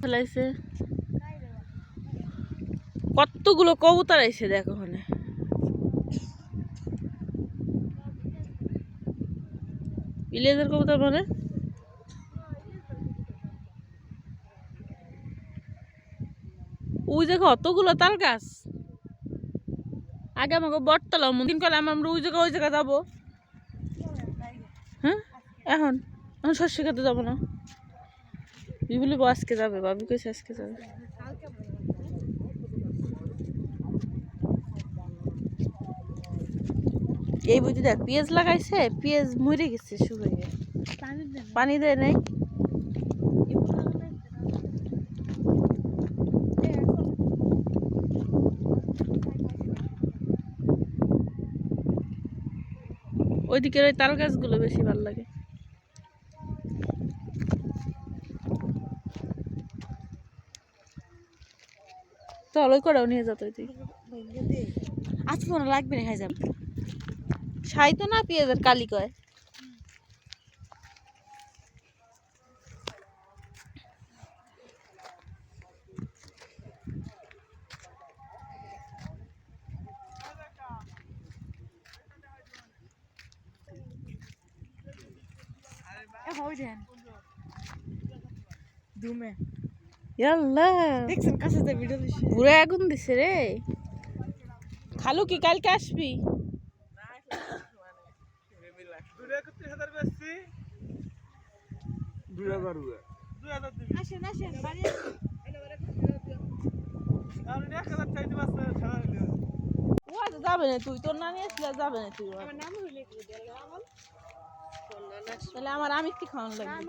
ফেলাইছে কতগুলো কবুতর আইছে দেখো ওখানে। ইলিয়াসের কবুতর মানে? ওই দেখো অতগুলো তাল গাছ। আগে আমাকে বটতলা দিন করে আমরা ওই জায়গা ওই জায়গা যাব। হ্যাঁ? এখন? এখন শস্য খেতে যাব না। বিবুলি আজকে যাবে। বাবু কেছে আজকে যাবে। এই বুঝি দেখ পেঁয়াজ লাগাইছে পেঁয়াজ মরে গেছে শুকিয়ে পানি দেয় নাই? ওইদিকের ওই তাল গাছগুলো বেশি ভালো লাগে। চল ওই করাও নিয়ে যাতো আজকে কোনো লাগবে না হ্যাঁ যাবে। সাই তো না পেঁয়াজের কালি কয়। দুমে। ইয়াল্লা। দেখছেন কাছে যে ভিডিও দিছি? পুরো আগুন দিছে রে। খালু কি কালকে আসবি? আসেন আসেন বাড়ি আজ যাবে না তুই তোর নানি আসলে যাবে না তুই। আমার নাম হইলে তাহলে আমার আমি কি খাওয়ানো লাগবে।